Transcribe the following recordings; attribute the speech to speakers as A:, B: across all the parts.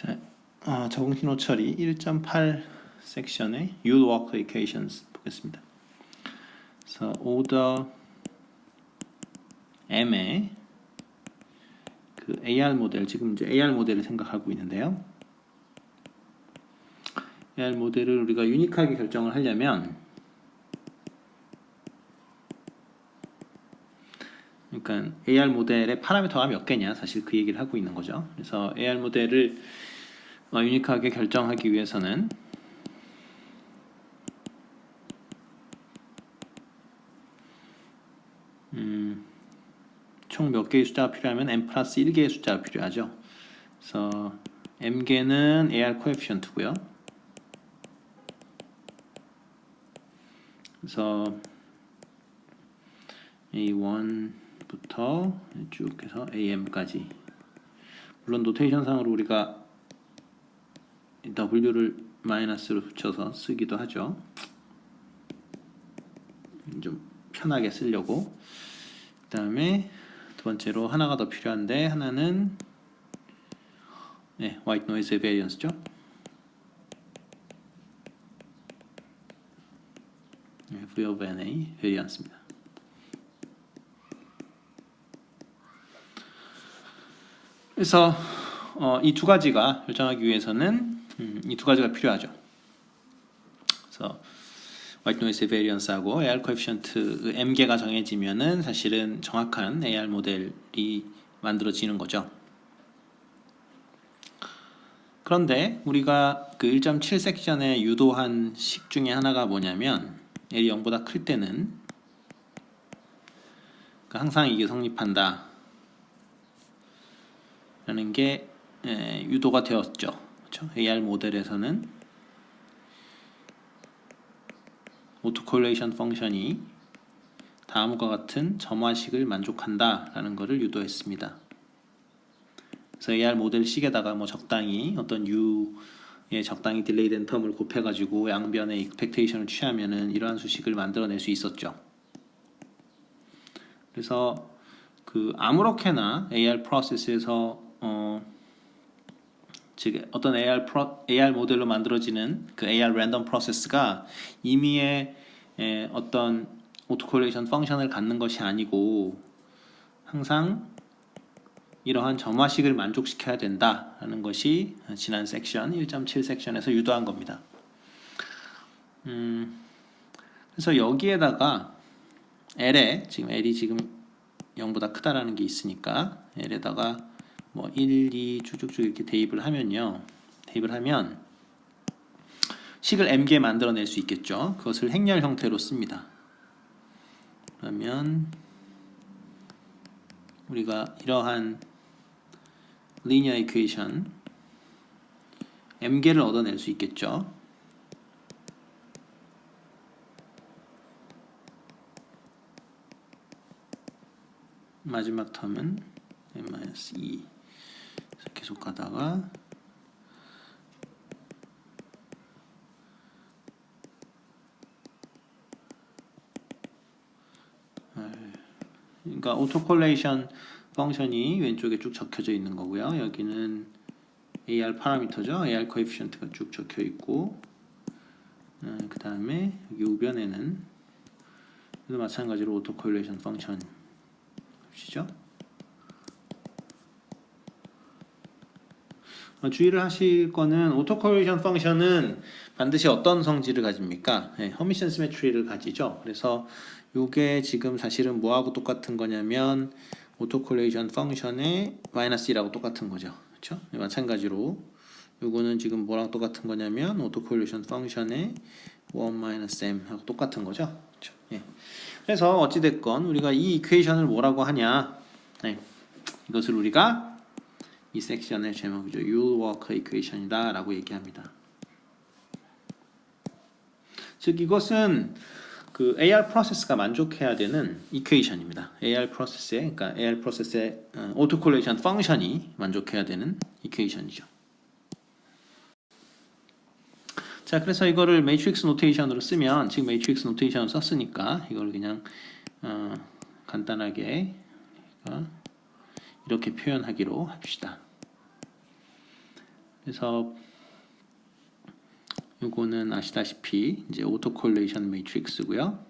A: 자, 어, 적응 신호 처리 1.8 섹션의 You'll Work Equations 보겠습니다. 그래서 order m의 그 AR 모델 지금 이제 AR 모델을 생각하고 있는데요. AR 모델을 우리가 유니크하게 결정을 하려면 그러니까 AR 모델의 파라미터가 몇 개냐 사실 그 얘기를 하고 있는 거죠. 그래서 AR 모델을 어, 유니크하게 결정하기 위해서는 음, 총 몇 개의 숫자가 필요하면 n 플러스 1개의 숫자가 필요하죠. 그래서 m개는 AR 코에피션트고요. 그래서 A1 부터 쭉 해서 AM까지 물론 노테이션상으로 우리가 W를 마이너스로 붙여서 쓰기도 하죠. 좀 편하게 쓰려고. 그 다음에 두 번째로 하나가 더 필요한데 하나는 네, white noise variance죠. 네, V of NA variance입니다. 그래서 어, 이두 가지가 결정하기 위해서는 음, 이두 가지가 필요하죠. 그래서 white noise variance하고 AR coefficient m 개가 정해지면은 사실은 정확한 AR 모델이 만들어지는 거죠. 그런데 우리가 그 1.7 섹션에 유도한 식 중에 하나가 뭐냐면 L이 0보다 클 때는 그 항상 이게 성립한다. 라는 게 에, 유도가 되었죠. 그렇죠? AR 모델에서는 오토콜레이션 펑션이 다음과 같은 점화식을 만족한다 라는 것을 유도했습니다. 그래서 AR 모델 식에다가 뭐 적당히 어떤 U에 적당히 딜레이된 텀을 곱해가지고 양변의 익스펙테이션을 취하면은 이러한 수식을 만들어낼 수 있었죠. 그래서 그 아무렇게나 AR 프로세스에서 어, 즉 어떤 AR 프로, AR 모델로 만들어지는 그 AR 랜덤 프로세스가 임의의 에, 어떤 오토콜레이션 펑션을 갖는 것이 아니고 항상 이러한 점화식을 만족시켜야 된다라는 것이 지난 섹션 1.7 섹션에서 유도한 겁니다. 음, 그래서 여기에다가 L에 지금 L이 지금 0보다 크다라는 게 있으니까 L에다가 뭐 1, 2 쭉쭉쭉 이렇게 대입을 하면요. 대입을 하면 식을 m개 만들어낼 수 있겠죠. 그것을 행렬 형태로 씁니다. 그러면 우리가 이러한 리니어 이퀘이션 m개를 얻어낼 수 있겠죠. 마지막 텀은 n-2 계속 가다가 그러니까 오토콜레이션 펑션이 왼쪽에 쭉 적혀져 있는 거고요. 여기는 AR 파라미터죠. AR 코에피션트가 쭉 적혀 있고 어, 그 다음에 여기 우변에는 마찬가지로 오토콜레이션 펑션 시죠. 주의를 하실 거는 오토콜리션 펑션은 반드시 어떤 성질을 가집니까? 네, 허미션 시메트리를 가지죠. 그래서 이게 지금 사실은 뭐하고 똑같은 거냐면 오토콜레이션 펑션의 마이너스 1하고 똑같은 거죠. 그렇죠? 네, 마찬가지로 요거는 지금 뭐랑 똑같은 거냐면 오토콜레이션 펑션의 1 마이너스 m 하고 똑같은 거죠. 그렇죠? 네. 그래서 어찌 됐건 우리가 이 이퀘이션을 뭐라고 하냐? 네. 이것을 우리가 이 섹션의 제목이죠. Work equation이다 라고 얘기합니다. 즉 이것은 그 AR 프로세스가 만족해야 되는 이퀘이션입니다. AR 프로세스의 그러니까 AR 프로세스의 오토콜레이션 펑션이 만족해야 되는 이퀘이션이죠. 자, 그래서 이거를 매트릭스 노테이션으로 쓰면 지금 매트릭스 노테이션을 썼으니까 이걸 그냥 어, 간단하게 이렇게 표현하기로 합시다. 그래서 요거는 아시다시피 이제 오토 콜레이션 매트릭스고요.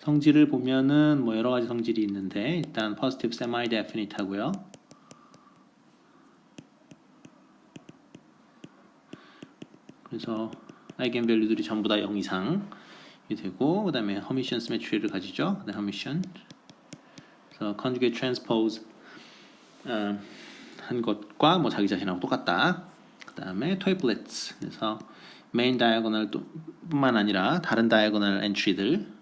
A: 성질을 보면은 뭐 여러 가지 성질이 있는데 일단 positive semi definite 하고요. 그래서 아이겐 밸류들이 전부 다 0 이상 이 되고 그 다음에 허미션 시메트리를 가지죠. 그다음 허미션 그래서 conjugate transpose 어, 한 것과 뭐 자기 자신하고 똑같다. 그 다음에 toiplets 그래서 메인 다이아고널 뿐만 아니라 다른 다이아고널 엔트리들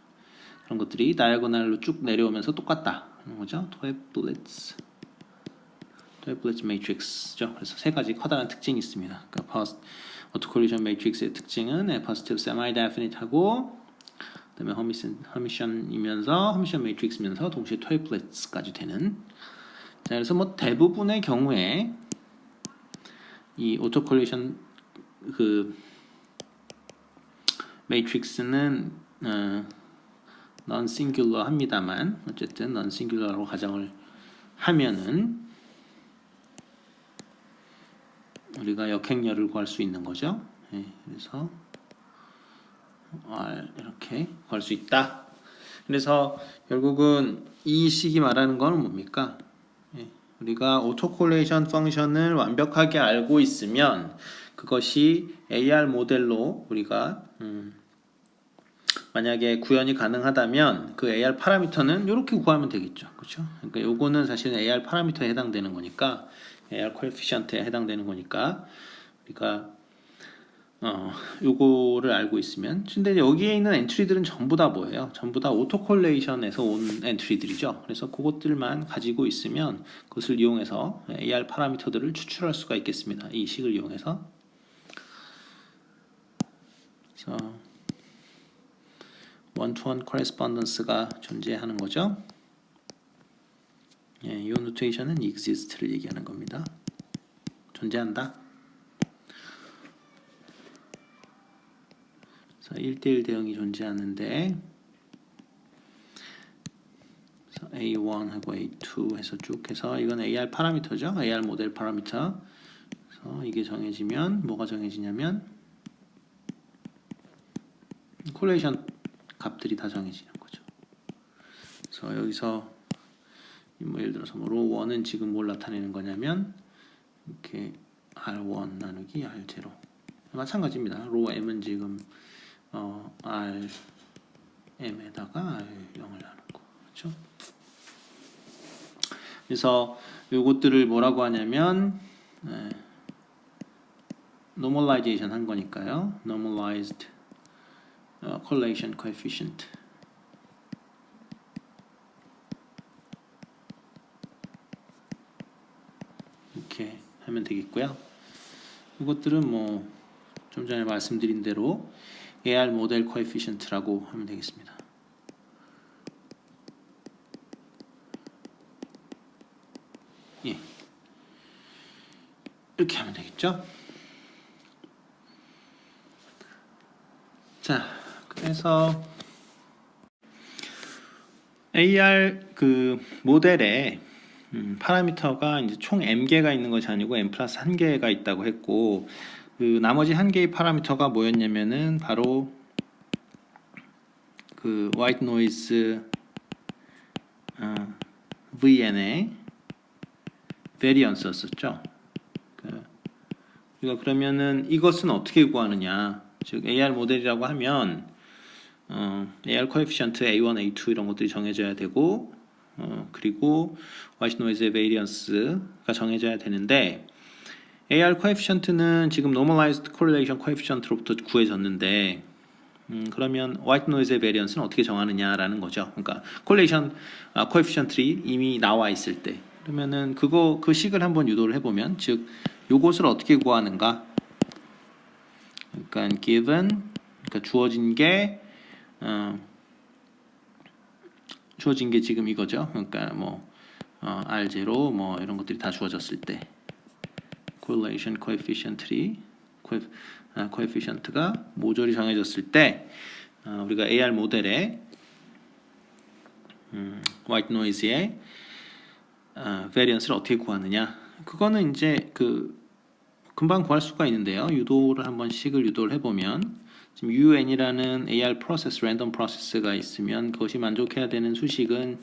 A: 그런 것들이 다이아고널로 쭉 내려오면서 똑같다. 하는 거죠. toiplets toiplets matrix죠. 그래서 세 가지 커다란 특징이 있습니다. 그러니까 post autocollision matrix의 특징은 네, positive semi-definite하고 그다음에 허미션 허미션이면서 허미션 매트릭스면서 동시에 토이플렛스까지 되는 자 그래서 뭐 대부분의 경우에 이 오토콜리션 그 매트릭스는 어, non singular 합니다만 어쨌든 singular로 가정을 하면은 우리가 역행렬을 구할 수 있는 거죠. 예, 그래서 이렇게 구할 수 있다. 그래서 결국은 이 식이 말하는 건 뭡니까? 예, 우리가 오토콜레이션 펑션을 완벽하게 알고 있으면 그것이 AR 모델로 우리가 음, 만약에 구현이 가능하다면 그 AR 파라미터는 이렇게 구하면 되겠죠. 그렇죠? 그러니까 요거는 사실은 AR 파라미터에 해당되는 거니까 AR 코에피션트에 해당되는 거니까 우리가 어, 요거를 알고 있으면 근데 여기에 있는 엔트리들은 전부 다 뭐예요? 전부 다 오토콜레이션에서 온 엔트리들이죠. 그래서 그것들만 가지고 있으면 그것을 이용해서 AR 파라미터들을 추출할 수가 있겠습니다. 이 식을 이용해서 그래서 원투원 코레스폰던스가 존재하는 거죠. 예, 이 노테이션은 exist를 얘기하는 겁니다. 존재한다. 그래서 1대1 대응이 존재하는데 그래서 A1하고 A2 해서 쭉 해서 이건 AR 파라미터죠. AR 모델 파라미터. 그래서 이게 정해지면 뭐가 정해지냐면 콜레이션 값들이 다 정해지는 거죠. 그래서 여기서 뭐 예를 들어서 뭐 로1은 지금 뭘 나타내는 거냐면 이렇게 R1 나누기 R0 마찬가지입니다. 로 m은 지금 어, R m에다가 R0을 나누고 그렇죠? 그래서 요것들을 뭐라고 하냐면 네, normalization 한 거니까요. normalized 어, correlation coefficient 이렇게 하면 되겠고요. 이것들은 뭐 좀 전에 말씀드린 대로 AR 모델 코에피션트라고 하면 되겠습니다. 예. 이렇게 하면 되겠죠? 자, 그래서 AR 그 모델에 음, 파라미터가 이제 총 m 개가 있는 것이 아니고 m 플러스 한 개가 있다고 했고 그 나머지 한 개의 파라미터가 뭐였냐면은 바로 그 white noise 어, VN의 variance였었죠. 그, 우리가 그러면은 이것은 어떻게 구하느냐? 즉 AR 모델이라고 하면 어, AR 코에피션트 A1, A2 이런 것들이 정해져야 되고 어, 그리고 white noise variance가 정해져야 되는데 AR 코에피션트는 지금 normalized correlation coefficient로부터 구해졌는데 음, 그러면 white noise variance는 어떻게 정하느냐라는 거죠. 그러니까 correlation 아, coefficient이 이미 나와 있을 때 그러면은 그거 그 식을 한번 유도를 해보면 즉 요것을 어떻게 구하는가? 그러니까 given 그러니까 주어진 게 어, 주어진 게 지금 이거죠. 그러니까 뭐 어, R0 뭐 이런 것들이 다 주어졌을 때 correlation coefficient이 아, coefficient가 모조리 정해졌을 때 어, 우리가 AR 모델에 음, white noise의 어, variance를 어떻게 구하느냐? 그거는 이제 그 금방 구할 수가 있는데요. 유도를 한번 식을 유도를 해보면 지금 un이라는 AR 프로세스, 랜덤 프로세스가 있으면 그것이 만족해야 되는 수식은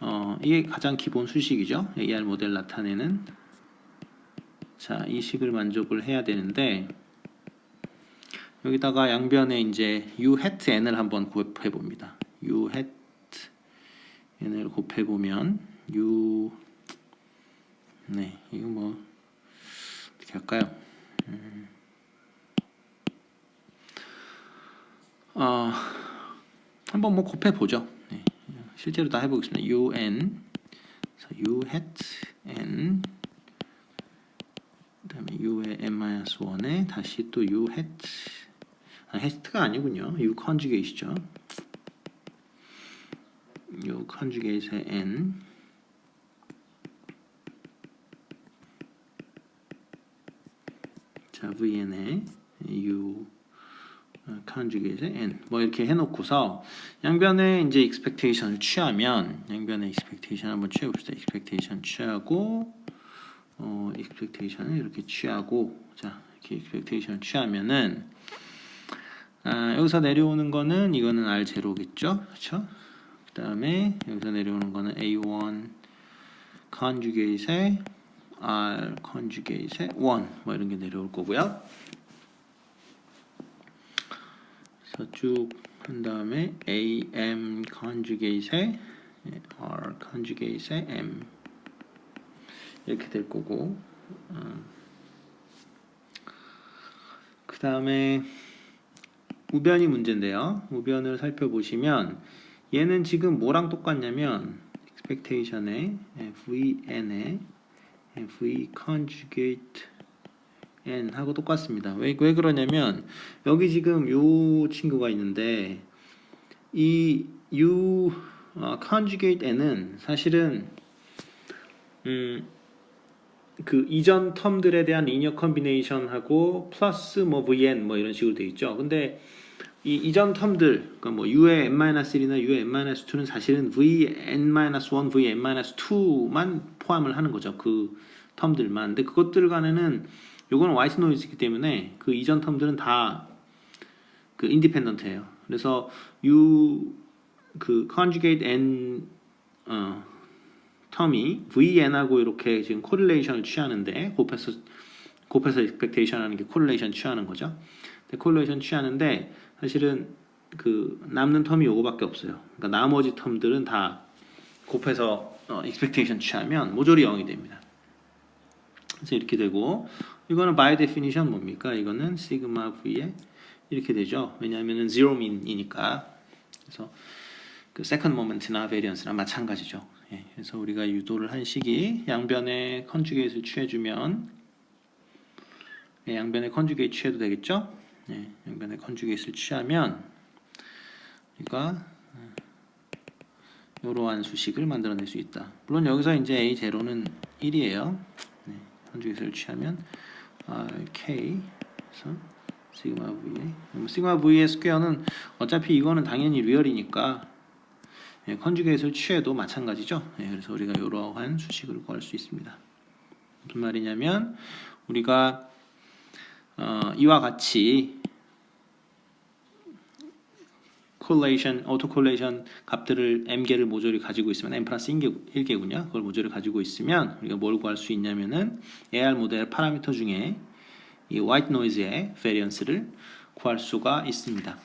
A: 어, 이게 가장 기본 수식이죠. AR 모델 나타내는 자, 이 식을 만족을 해야 되는데 여기다가 양변에 이제 u hat n을 한번 곱해 봅니다. u hat n을 곱해 보면 u 네, 이거 뭐 어떻게 할까요? 음. 어, 한번 뭐 곱해 보죠. 네, 실제로 다 해보겠습니다. u n u hat n 그 다음에 u의 n-1에 다시 또 u hat 아, hat가 아니군요. u conjugate이죠. u conjugate의 n 자 vn에 u 어, conjugate의 n 뭐 이렇게 해놓고서 양변에 이제 expectation을 취하면 양변에 expectation 한번 취해봅시다. expectation 취하고 어, expectation을 이렇게 취하고 자 이렇게 expectation 취하면은 아, 여기서 내려오는 거는 이거는 R0겠죠? 그렇죠 그 다음에 여기서 내려오는 거는 A1 conjugate의 R conjugate의 1뭐 이런 게 내려올 거고요. 그래서 쭉 한 다음에 AM conjugate의 R conjugate의 M 이렇게 될 거고 어. 그 다음에 우변이 문제인데요. 우변을 살펴보시면 얘는 지금 뭐랑 똑같냐면 expectation의 vn의 v conjugate n 하고 똑같습니다. 왜, 왜 그러냐면 여기 지금 요 친구가 있는데 이 u 어, conjugate n은 사실은 음, 그 이전 텀들에 대한 리니어 컨비네이션하고 플러스 뭐 vn 뭐 이런 식으로 돼 있죠. 근데 이 이전 텀들 그러니까 뭐 u의 n-1이나 u의 n-2는 사실은 vn-1, vn-2만 포함을 하는 거죠. 그 텀들만. 근데 그것들 간에는 요거는 화이트 노이즈이기 때문에 그 이전 텀들은 다 그 인디펜던트예요. 그래서 u 그 conjugate n 어 텀이 VN하고 이렇게 지금 코릴레이션을 취하는데 곱해서 곱해서 expectation 하는 게 코릴레이션 취하는 거죠. 근데 코릴레이션 취하는데 사실은 그 남는 텀이 요거밖에 없어요. 그러니까 나머지 텀들은 다 곱해서 어, expectation 취하면 모조리 0이 됩니다. 그래서 이렇게 되고 이거는 by definition 뭡니까? 이거는 시그마 v에 이렇게 되죠. 왜냐하면은 zero mean이니까. 그래서 그 second moment나 variance나 마찬가지죠. 예, 그래서 우리가 유도를 한 식이 양변에 컨주게이트를 취해주면 예, 양변에 컨주게이트 취해도 되겠죠? 예, 양변에 컨주게이트를 취하면 우리가 이러한 수식을 만들어낼 수 있다. 물론 여기서 이제 a 제로는 1이에요. 네, 컨주게이트를 취하면 k 그래서 시그마 v 시그마 v의 스퀘어는 어차피 이거는 당연히 리얼이니까 예, 컨주게이트를 취해도 마찬가지죠. 예, 그래서 우리가 이러한 수식을 구할 수 있습니다. 무슨 말이냐면 우리가 어, 이와 같이 콜레이션, 오토 콜레이션 값들을 m개를 모조리 가지고 있으면 m 플러스 1개, 군요 그걸 모조리 가지고 있으면 우리가 뭘 구할 수 있냐면은 AR 모델 파라미터 중에 이 white noise의 variance를 구할 수가 있습니다.